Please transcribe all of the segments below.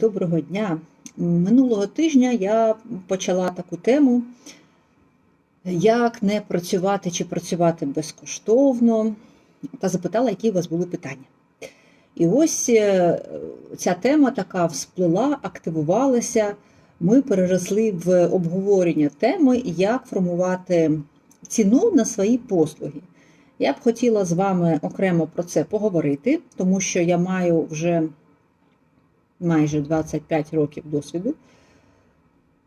Доброго дня. Минулого тижня я почала таку тему, як не працювати чи працювати безкоштовно, та запитала, які у вас були питання. І ось е, ця тема така всплила, активувалася. Ми переросли в обговорення теми, як формувати ціну на свої послуги. Я б хотіла з вами окремо про це поговорити, тому що я маю вже майже 25 років досвіду.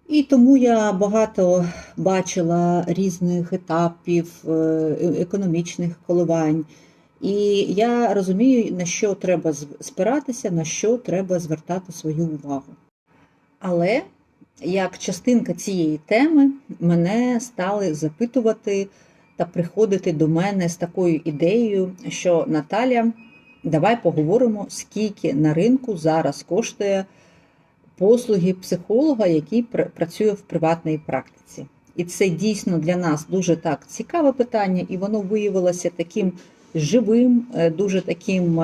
І тому я багато бачила різних етапів е, економічних коливань. І я розумію, на що треба спиратися, на що треба звертати свою увагу. Але як частинка цієї теми мене стали запитувати та приходити до мене з такою ідеєю, що Наталя, давай поговоримо, скільки на ринку зараз коштує послуги психолога, який працює в приватній практиці. І це дійсно для нас дуже так цікаве питання, і воно виявилося таким живим, дуже таким.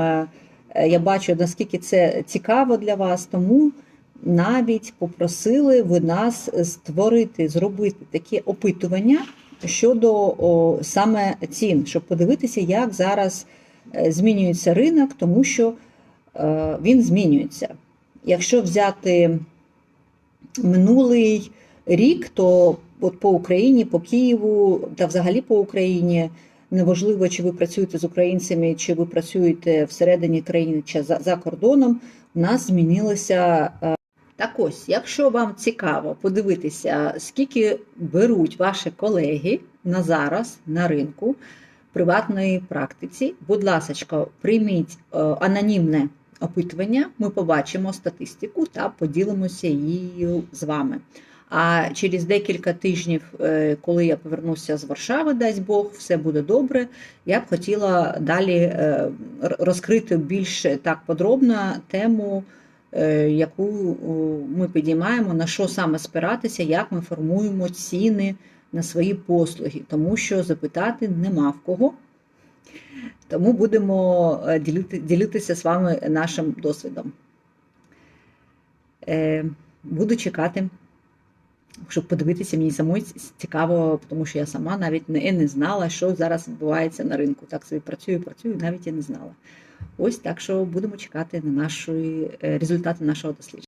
Я бачу, наскільки це цікаво для вас, тому навіть попросили ви нас створити, зробити таке опитування щодо о, саме цін, щоб подивитися, як зараз змінюється ринок, тому що е, він змінюється. Якщо взяти минулий рік, то от по Україні, по Києву та взагалі по Україні. Неважливо, чи ви працюєте з українцями, чи ви працюєте всередині країни, чи за, за кордоном, у нас змінилося. Так ось, якщо вам цікаво подивитися, скільки беруть ваші колеги на зараз на ринку приватної практиці, будь ласка, прийміть анонімне опитування, ми побачимо статистику та поділимося її з вами. А через декілька тижнів, коли я повернуся з Варшави, дасть Бог, все буде добре. Я б хотіла далі розкрити більш так подробно тему, яку ми підіймаємо, на що саме спиратися, як ми формуємо ціни на свої послуги, тому що запитати нема в кого. Тому будемо ділитися з вами нашим досвідом. Буду чекати щоб подивитися, мені самої цікаво, тому що я сама навіть не, не знала, що зараз відбувається на ринку. Так собі працюю, працюю, навіть і не знала. Ось так що будемо чекати на наші результати нашого дослідження.